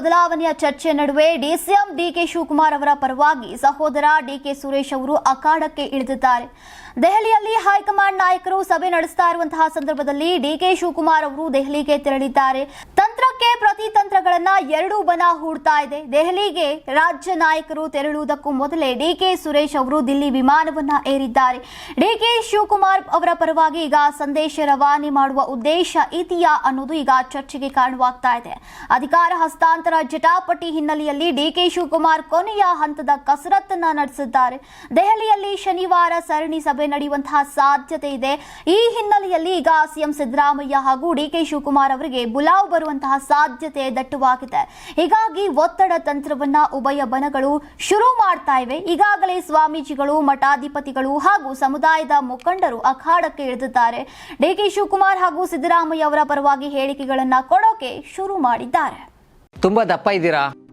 ಬದಲಾವಣೆಯ ಚರ್ಚೆ ನಡುವೆ ಡಿಸಿಎಂ ಡಿಕೆ ಶಿವಕುಮಾರ್ ಅವರ ಪರವಾಗಿ ಸಹೋದರ ಡಿಕೆ ಸುರೇಶ್ ಅವರು ಅಖಾಡಕ್ಕೆ ಇಳಿದಿದ್ದಾರೆ. ದೆಹಲಿಯಲ್ಲಿ ಹೈಕಮಾಂಡ್ ನಾಯಕರು ಸಭೆ ನಡೆಸ್ತಾ ಇರುವಂತಹ ಸಂದರ್ಭದಲ್ಲಿ ಡಿಕೆ ಶಿವಕುಮಾರ್ ಅವರು ದೆಹಲಿಗೆ ತೆರಳಿದ್ದಾರೆ. ತಂತ್ರಕ್ಕೆ ಪ್ರತಿ ತಂತ್ರಗಳನ್ನ ಎರಡೂ ಬನ ಹೂಡ್ತಾ ಇದೆ. ದೆಹಲಿಗೆ ರಾಜ್ಯ ನಾಯಕರು ತೆರಳುವುದಕ್ಕೂ ಮೊದಲೇ ಡಿಕೆ ಸುರೇಶ್ ಅವರು ದಿಲ್ಲಿ ವಿಮಾನವನ್ನ ಏರಿದ್ದಾರೆ. ಡಿ ಕೆ ಶಿವಕುಮಾರ್ ಅವರ ಪರವಾಗಿ ಈಗ ಸಂದೇಶ ರವಾನೆ ಮಾಡುವ ಉದ್ದೇಶ ಇದೆಯಾ ಅನ್ನೋದು ಈಗ ಚರ್ಚೆಗೆ ಕಾರಣವಾಗ್ತಾ ಇದೆ. ಅಧಿಕಾರ ಹಸ್ತಾಂತರ ಜಟಾಪಟಿ ಹಿನ್ನೆಲೆಯಲ್ಲಿ ಡಿಕೆ ಶಿವಕುಮಾರ್ ಕೊನೆಯ ಹಂತದ ಕಸರತ್ತನ್ನ ನಡೆಸಿದ್ದಾರೆ. ದೆಹಲಿಯಲ್ಲಿ ಶನಿವಾರ ಸರಣಿ ಸಭೆ ನಡೆಯುವಂತಹ ಸಾಧ್ಯತೆ ಇದೆ. ಈ ಹಿನ್ನೆಲೆಯಲ್ಲಿ ಈಗ ಸಿಎಂ ಸಿದ್ದರಾಮಯ್ಯ ಹಾಗೂ ಡಿ ಕೆ ಶಿವಕುಮಾರ್ ಅವರಿಗೆ ಬುಲಾವ್ ಬರುವಂತಹ ಸಾಧ್ಯತೆ ದಟ್ಟವಾಗಿದೆ. ಹೀಗಾಗಿ ಒತ್ತಡ ತಂತ್ರವನ್ನ ಉಭಯ ಬನಗಳು ಶುರು ಮಾಡ್ತಾ ಇವೆ. ಈಗಾಗಲೇ ಸ್ವಾಮೀಜಿಗಳು, ಮಠಾಧಿಪತಿಗಳು ಹಾಗೂ ಸಮುದಾಯದ ಮುಖಂಡರು ಅಖಾಡಕ್ಕೆ ಇಳಿದಿದ್ದಾರೆ. ಡಿಕೆ ಶಿವಕುಮಾರ್ ಹಾಗೂ ಸಿದ್ದರಾಮಯ್ಯ ಅವರ ಪರವಾಗಿ ಹೇಳಿಕೆಗಳನ್ನ ಕೊಡೋಕೆ ಶುರು ಮಾಡಿದ್ದಾರೆ. ತುಂಬಾ ದಪ್ಪ ಇದ್ದೀರಾ?